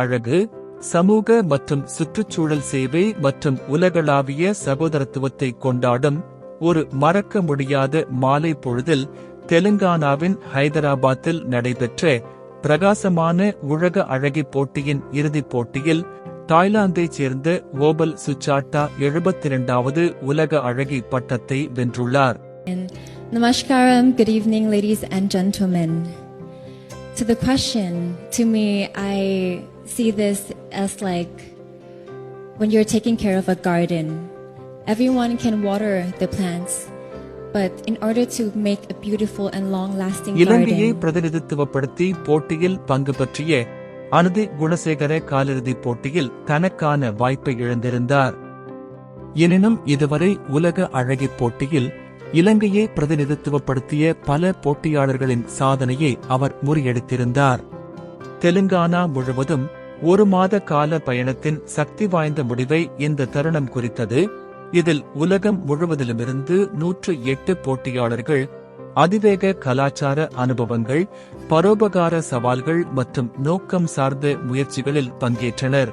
அழகு சமூக மற்றும் சுற்றுச்சூழல் சேவை மற்றும் உலகளாவிய சகோதரத்துவத்தை கொண்டாடும் ஒரு மறக்க முடியாத மாலை பொழுதில் தெலுங்கானாவின் ஹைதராபாத்தில் நடைபெற்ற பிரகாசமான உலக அழகி போட்டியின் இறுதிப் போட்டியில் தாய்லாந்தைச் சேர்ந்த ஓபல் சுச்சாட்டா எழுபத்தி இரண்டாவது உலக அழகி பட்டத்தை வென்றுள்ளார் Namaskaram, good evening, ladies and gentlemen. To the question, to me, I see this as like when you're taking care of a garden. Everyone can water the plants, but in order to make a beautiful and long lasting இலங்கையை பிரதிநிதித்துவப்படுத்தி போட்டியில் பங்கு பற்றிய அனுதி குணசேகர காலிறுதிப் போட்டியில் தனக்கான வாய்ப்பை இழந்திருந்தார் எனினும் இதுவரை உலக அழகி போட்டியில் இலங்கையை பிரதிநிதித்துவப்படுத்திய பல போட்டியாளர்களின் சாதனையை அவர் முறியடித்திருந்தார் தெலுங்கானா முழுவதும் ஒரு மாத கால பயணத்தின் சக்தி வாய்ந்த முடிவை இந்த தருணம் குறித்தது. இதில் உலகம் முழுவதிலுமிருந்து நூற்று எட்டு போட்டியாளர்கள் அதிவேக கலாச்சார அனுபவங்கள் பரோபகார சவால்கள் மற்றும் நோக்கம் சார்ந்த முயற்சிகளில் பங்கேற்றனர்.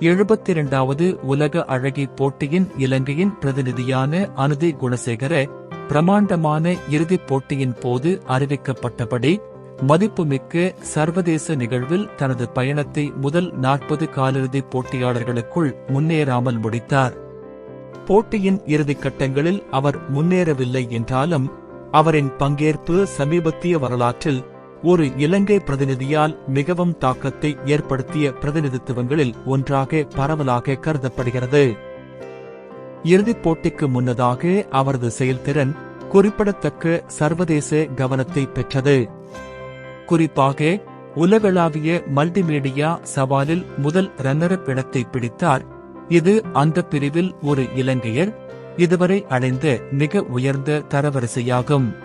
எழுபத்தி இரண்டாவது உலக அழகி போட்டியின் இலங்கையின் பிரதிநிதியான அனுதி குணசேகர பிரமாண்டமான இறுதிப் போட்டியின் போது அறிவிக்கப்பட்டபடி மதிப்புமிக்க சர்வதேச நிகழ்வில் தனது பயணத்தை முதல் நாற்பது காலிறுதிப் போட்டியாளர்களுக்குள் முன்னேறாமல் முடித்தார். போட்டியின் இறுதிக் கட்டங்களில் அவர் முன்னேறவில்லை என்றாலும் அவரின் பங்கேற்பு சமீபத்திய வரலாற்றில் ஒரு இலங்கை பிரதிநிதியால் மிகவும் தாக்கத்தை ஏற்படுத்திய பிரதிநிதித்துவங்களில் ஒன்றாக பரவலாக கருதப்படுகிறது. இறுதிப் போட்டிக்கு முன்னதாக அவரது செயல்திறன் குறிப்பிடத்தக்க சர்வதேச கவனத்தை பெற்றது. குறிப்பாக உலகளாவிய மல்டிமீடியா சவாலில் முதல் ரன்னரப் இடத்தை பிடித்தார். இது அந்த பிரிவில் ஒரு இலங்கையர். இதுவரை அடைந்த மிக உயர்ந்த தரவரிசையாகும்.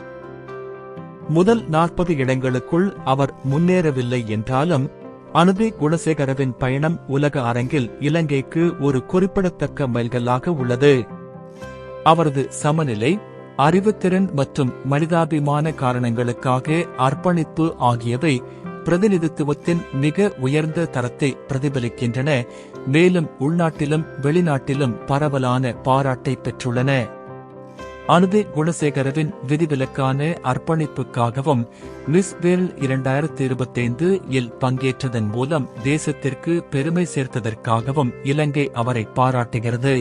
முதல் நாற்பது இடங்களுக்குள் அவர் முன்னேறவில்லை என்றாலும் அனுதி குணசேகரவின் பயணம் உலக அரங்கில் இலங்கைக்கு ஒரு குறிப்பிடத்தக்க மைல்கல்லாக உள்ளது. அவரது சமநிலை அறிவுத்திறன் மற்றும் மனிதாபிமான காரணங்களுக்காக அர்ப்பணிப்பு ஆகியவை பிரதிநிதித்துவத்தின் மிக உயர்ந்த தரத்தை பிரதிபலிக்கின்றன மேலும் உள்நாட்டிலும் வெளிநாட்டிலும் பரவலான பாராட்டை பெற்றுள்ளன. அனுதி குணசேகரவின் விதிவிலக்கான அர்ப்பணிப்புக்காகவும் மிஸ் வேர்ல்ட் இரண்டாயிரத்தி இருபத்தைந்து இல் பங்கேற்றதன் மூலம் தேசத்திற்கு பெருமை சேர்த்ததற்காகவும் இலங்கை அவரை பாராட்டுகிறது.